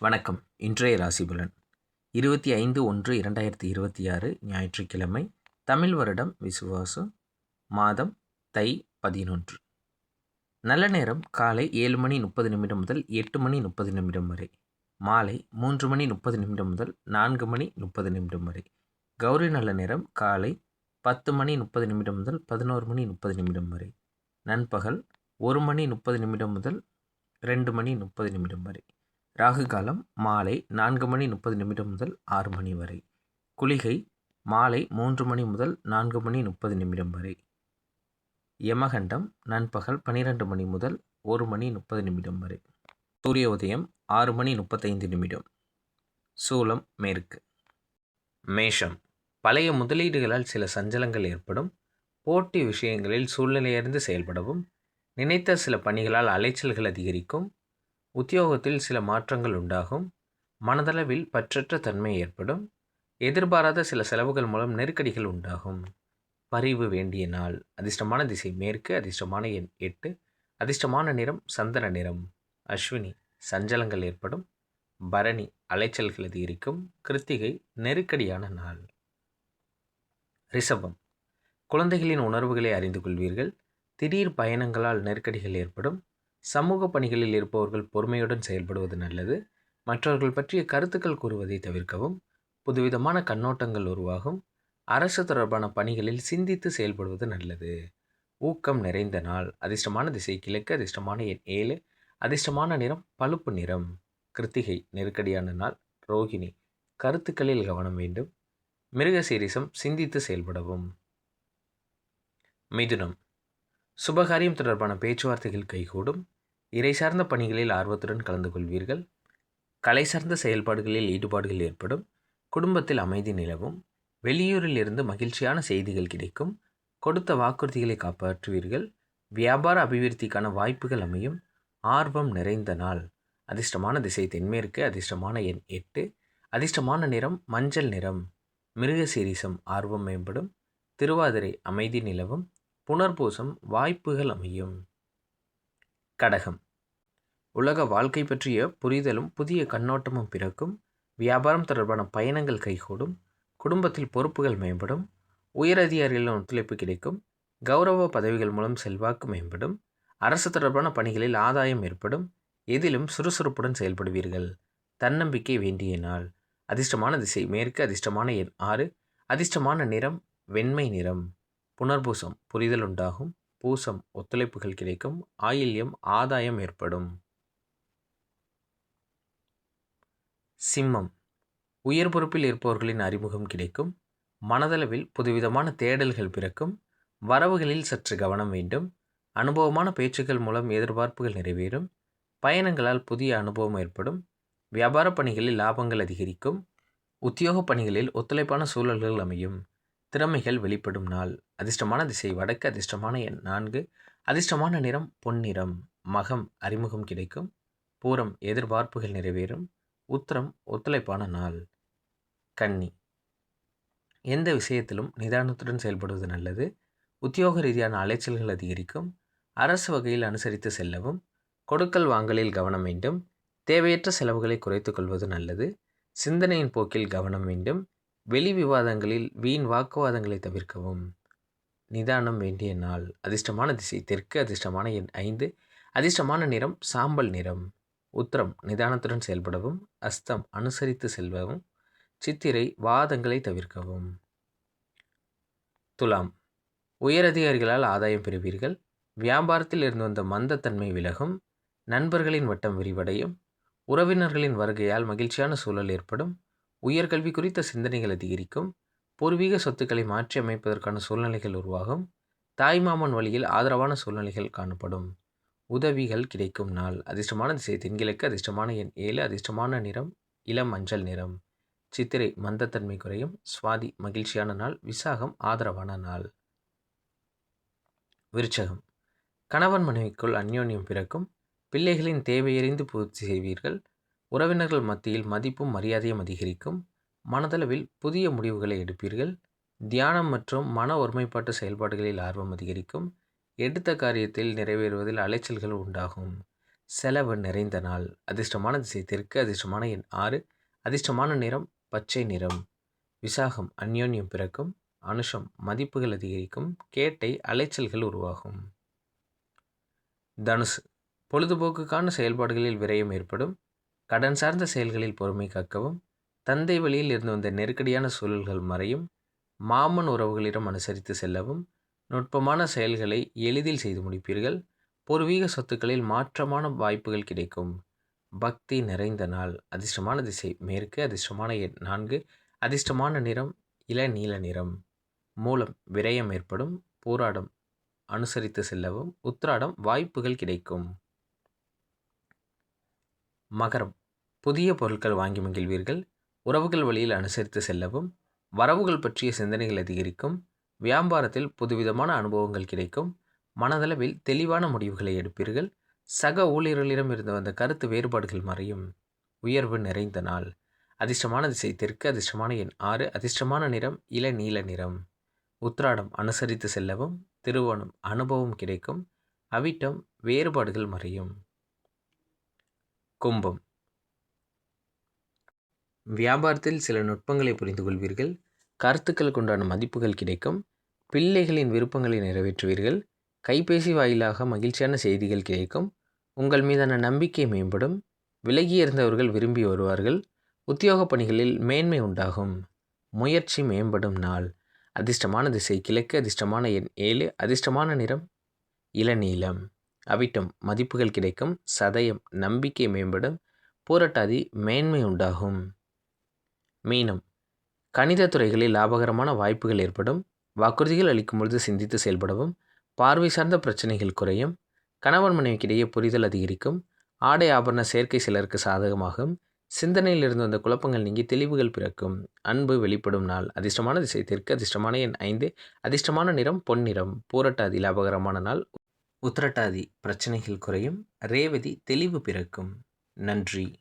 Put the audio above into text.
வணக்கம். இன்றைய ராசிபலன் இருபத்தி ஐந்து ஒன்று இரண்டாயிரத்தி இருபத்தி ஆறு ஞாயிற்றுக்கிழமை தமிழ் வருடம் விசுவாசம் மாதம் தை பதினொன்று. நல்ல நேரம் காலை ஏழு மணி முப்பது நிமிடம் முதல் எட்டு மணி முப்பது நிமிடம் வரை. மாலை மூன்று மணி முப்பது நிமிடம் முதல் நான்கு மணி முப்பது நிமிடம் வரை. கௌரி நல்ல நேரம் காலை பத்து மணி முப்பது நிமிடம் முதல் பதினோரு மணி முப்பது நிமிடம் வரை. நண்பகல் ஒரு மணி முப்பது நிமிடம் முதல் ரெண்டு மணி முப்பது நிமிடம் வரை. ராகு காலம் மாலை நான்கு மணி முப்பது நிமிடம் முதல் ஆறு மணி வரை. குளிகை மாலை மூன்று மணி முதல் நான்கு மணி முப்பது நிமிடம் வரை. யமகண்டம் நண்பகல் பன்னிரெண்டு மணி முதல் ஒரு மணி முப்பது நிமிடம் வரை. சூரிய உதயம் ஆறு மணி முப்பத்தைந்து நிமிடம். சூலம் மேற்கு. மேஷம் பழைய முதலீடுகளால் சில சஞ்சலங்கள் ஏற்படும். போட்டி விஷயங்களில் சூழ்நிலையறிந்து செயல்படவும். நினைத்த சில பணிகளால் அலைச்சல்கள் அதிகரிக்கும். உத்தியோகத்தில் சில மாற்றங்கள் உண்டாகும் மனதளவில் பற்றற்ற தன்மை ஏற்படும் எதிர்பாராத சில செலவுகள் மூலம் நெருக்கடிகள் உண்டாகும். பரிவு வேண்டிய நாள் அதிர்ஷ்டமான திசை மேற்கு அதிர்ஷ்டமான எண் எட்டு அதிர்ஷ்டமான நிறம் சந்தன நிறம். அஸ்வினி சஞ்சலங்கள் ஏற்படும் பரணி அலைச்சல்கள் அதிகரிக்கும் கிருத்திகை நெருக்கடியான நாள். ரிஷபம் குழந்தைகளின் உணர்வுகளை அறிந்து கொள்வீர்கள் திடீர் பயணங்களால் நெருக்கடிகள் ஏற்படும் சமூக பணிகளில் இருப்பவர்கள் பொறுமையுடன் செயல்படுவது நல்லது. மற்றவர்கள் பற்றிய கருத்துக்கள் கூறுவதை தவிர்க்கவும் புதுவிதமான கண்ணோட்டங்கள் உருவாகும். அரசு தொடர்பான பணிகளில் சிந்தித்து செயல்படுவது நல்லது. ஊக்கம் நிறைந்த நாள் அதிர்ஷ்டமான திசை கிழக்கு அதிர்ஷ்டமான எண் ஏழு அதிர்ஷ்டமான நிறம் பழுப்பு நிறம். கிருத்திகை நெருக்கடியான நாள் ரோகிணி. கருத்துக்களில் கவனம் வேண்டும். மிருகசீரிசம் சிந்தித்து செயல்படவும். மிதுனம் சுபகாரியம் தொடர்பான பேச்சுவார்த்தைகள் கைகூடும். இறை சார்ந்த பணிகளில் ஆர்வத்துடன் கலந்து கொள்வீர்கள். கலை சார்ந்த செயல்பாடுகளில் ஈடுபாடுகள் ஏற்படும். குடும்பத்தில் அமைதி நிலவும். வெளியூரில் இருந்து மகிழ்ச்சியான செய்திகள் கிடைக்கும். கொடுத்த வாக்குறுதிகளை காப்பாற்றுவீர்கள். வியாபார அபிவிருத்திக்கான வாய்ப்புகள் அமையும். ஆர்வம் நிறைந்த நாள். அதிர்ஷ்டமான திசை தென்மேற்கு அதிர்ஷ்டமான எண் எட்டு. அதிர்ஷ்டமான நிறம் மஞ்சள் நிறம். மிருக சீரிசம் ஆர்வம் மேம்படும். திருவாதிரை அமைதி நிலவும். புனர்பூசம் வாய்ப்புகள் அமையும். கடகம். உலக வாழ்க்கை பற்றிய புரிதலும் புதிய கண்ணோட்டமும் பிறக்கும். வியாபாரம் தொடர்பான பயணங்கள் கைகூடும். குடும்பத்தில் பொறுப்புகள் மேம்படும். உயரதிகாரிகளின் ஒத்துழைப்பு கிடைக்கும். கௌரவ பதவிகள் மூலம் செல்வாக்கு மேம்படும். அரசு தொடர்பான பணிகளில் ஆதாயம் ஏற்படும். எதிலும் சுறுசுறுப்புடன் செயல்படுவீர்கள். தன்னம்பிக்கை வேண்டிய நாள். அதிர்ஷ்டமான திசை மேற்கு அதிர்ஷ்டமான எண் ஆறு. அதிர்ஷ்டமான நிறம் வெண்மை நிறம். புனர்பூசம் புரிதல் உண்டாகும். பூசம் ஒத்துழைப்புகள் கிடைக்கும். ஆயில்யம் ஆதாயம் ஏற்படும். சிம்மம். உயர் பொறுப்பில் இருப்பவர்களின் அறிமுகம் கிடைக்கும். மனதளவில் புதுவிதமான தேடல்கள் பிறக்கும். வரவுகளில் சற்று கவனம் வேண்டும். அனுபவமான பேச்சுக்கள் மூலம் எதிர்பார்ப்புகள் நிறைவேறும். பயணங்களால் புதிய அனுபவம் ஏற்படும். வியாபார பணிகளில் லாபங்கள் அதிகரிக்கும். உத்தியோக பணிகளில் ஒத்துழைப்பான சூழல்கள் அமையும். திறமைகள் வெளிப்படும் நாள். அதிர்ஷ்டமான திசை வடக்கு அதிர்ஷ்டமான எண் நான்கு. அதிர்ஷ்டமான நிறம் பொன்னிறம். மகம் அறிமுகம் கிடைக்கும். பூரம் எதிர்பார்ப்புகள் நிறைவேறும். உத்தரம் ஒத்துழைப்பான நாள். கன்னி. எந்த விஷயத்திலும் நிதானத்துடன் செயல்படுவது நல்லது. உத்தியோக ரீதியான அலைச்சல்கள் அதிகரிக்கும். அரசு வகையில் அனுசரித்து செல்லவும். கொடுக்கல் வாங்கலில் கவனம் வேண்டும். தேவையற்ற செலவுகளை குறைத்து கொள்வது நல்லது. சிந்தனையின் போக்கில் கவனம் வேண்டும். வெளி விவாதங்களில் வீண் வாக்குவாதங்களை தவிர்க்கவும். நிதானம் வேண்டிய நாள். அதிர்ஷ்டமான திசை. தெற்கு அதிர்ஷ்டமான எண் ஐந்து. அதிர்ஷ்டமான நிறம் சாம்பல் நிறம். உத்தரம். நிதானத்துடன் செயல்படவும். அஸ்தம். அனுசரித்து செல்வவும். சித்திரை. வாதங்களை தவிர்க்கவும். துலாம். உயரதிகாரிகளால் ஆதாயம் பெறுவீர்கள். வியாபாரத்தில் இருந்து வந்த மந்தத்தன்மை விலகும். நண்பர்களின் வட்டம் விரிவடையும். உறவினர்களின் வருகையால் மகிழ்ச்சியான சூழல் ஏற்படும். உயர்கல்வி குறித்த சிந்தனைகள் அதிகரிக்கும் பூர்வீக சொத்துக்களை மாற்றி அமைப்பதற்கான சூழ்நிலைகள் உருவாகும் தாய்மாமன் வழியில் ஆதரவான சூழ்நிலைகள் காணப்படும். உதவிகள் கிடைக்கும் நாள். அதிர்ஷ்டமான திசை. தென்கிழக்கு அதிர்ஷ்டமான எண் ஏழு. அதிர்ஷ்டமான நிறம் இளம் மஞ்சள் நிறம். சித்திரை மந்தத்தன்மை குறையும். சுவாதி மகிழ்ச்சியான நாள். விசாகம் ஆதரவான நாள். விருச்சகம். கணவன் மனைவிக்குள் அந்யோன்யம் பிறக்கும். பிள்ளைகளின் தேவையறிந்து பூர்த்தி செய்வீர்கள். உறவினர்கள் மத்தியில் மதிப்பும் மரியாதையும் அதிகரிக்கும். மனதளவில் புதிய முடிவுகளை எடுப்பீர்கள். தியானம் மற்றும் மன ஒருமைப்பாட்டு செயல்பாடுகளில் ஆர்வம் அதிகரிக்கும். எடுத்த காரியத்தில் நிறைவேறுவதில் அலைச்சல்கள் உண்டாகும். செலவு நிறைந்த நாள். அதிர்ஷ்டமான திசை தெற்கு அதிர்ஷ்டமான எண் ஆறு. அதிர்ஷ்டமான நிறம் பச்சை நிறம். விசாகம் அந்யோன்யம் பிறக்கும். அனுஷம் மதிப்புகள் அதிகரிக்கும். கேட்டை அலைச்சல்கள் உருவாகும். தனுசு. பொழுதுபோக்குக்கான செயல்பாடுகளில் விரயம் ஏற்படும். கடன் சார்ந்த செயல்களில் பொறுமை காக்கவும் தந்தை வழியில் இருந்து வந்த நெருக்கடியான சூழல்கள் மறையும் மாமன் உறவுகளிடம் அனுசரித்து செல்லவும் நுட்பமான செயல்களை எளிதில் செய்து முடிப்பீர்கள். பூர்வீக சொத்துக்களில் மாற்றமான வாய்ப்புகள் கிடைக்கும். பக்தி நிறைந்த நாள் அதிர்ஷ்டமான திசை மேற்கு அதிர்ஷ்டமான எண் நான்கு அதிர்ஷ்டமான நிறம் இள நீல நிறம். மூலம் விரயம் ஏற்படும் போராடம் அனுசரித்து செல்லவும் உத்ராடம் வாய்ப்புகள் கிடைக்கும். மகரம். புதிய பொருட்கள் வாங்கி மகிழ்வீர்கள். உறவுகள் வழியில் அனுசரித்து செல்லவும் வரவுகள் பற்றிய சிந்தனைகள் அதிகரிக்கும் வியாபாரத்தில் புதுவிதமான அனுபவங்கள் கிடைக்கும் மனதளவில் தெளிவான முடிவுகளை எடுப்பீர்கள். சக ஊழியர்களிடம் இருந்து வந்த கருத்து வேறுபாடுகள் மறையும். உயர்வு நிறைந்த நாள். அதிர்ஷ்டமான திசை தெற்கு அதிர்ஷ்டமான எண் ஆறு அதிர்ஷ்டமான நிறம் இள நீல நிறம். உத்ராடம் அனுசரித்து செல்லவும் திருவோணம் அனுபவம் கிடைக்கும் அவிட்டம் வேறுபாடுகள் மறையும். கும்பம். வியாபாரத்தில் சில நுட்பங்களை புரிந்து கொள்வீர்கள் கருத்துக்களுக்கு உண்டான மதிப்புகள் கிடைக்கும். பிள்ளைகளின் விருப்பங்களை நிறைவேற்றுவீர்கள். கைபேசி வாயிலாக மகிழ்ச்சியான செய்திகள் கிடைக்கும். உங்கள் மீதான நம்பிக்கை மேம்படும். விலகி இருந்தவர்கள் விரும்பி வருவார்கள். உத்தியோக பணிகளில் மேன்மை உண்டாகும். முயற்சி மேம்படும் நாள். அதிர்ஷ்டமான திசை கிழக்கு அதிர்ஷ்டமான எண் ஏழு அதிர்ஷ்டமான நிறம் இளநீலம். அவிட்டம் மதிப்புகள் கிடைக்கும். சதயம் நம்பிக்கை மேம்படும். பூரட்டாதி மேன்மை உண்டாகும். மீனம். கணித துறைகளில் லாபகரமான வாய்ப்புகள் ஏற்படும். வாக்குறுதிகள் அளிக்கும் பொழுது சிந்தித்து செயல்படவும். பார்வை சார்ந்த பிரச்சனைகள் குறையும். கணவன் மனைவிக்கிடையே புரிதல் அதிகரிக்கும். ஆடை ஆபரண சேர்க்கை சிலருக்கு சாதகமாகும். சிந்தனையில் இருந்து வந்த குழப்பங்கள் நீங்கி தெளிவுகள் பிறக்கும். அன்பு வெளிப்படும் நாள். அதிர்ஷ்டமான திசை தெற்கு அதிர்ஷ்டமான எண் ஐந்து. அதிர்ஷ்டமான நிறம் பொன்னிறம் பூரட்டாதி லாபகரமான நாள். உத்திரட்டாதி பிரச்சனைகள் குறையும். ரேவதி தெளிவு பிறக்கும். நன்றி.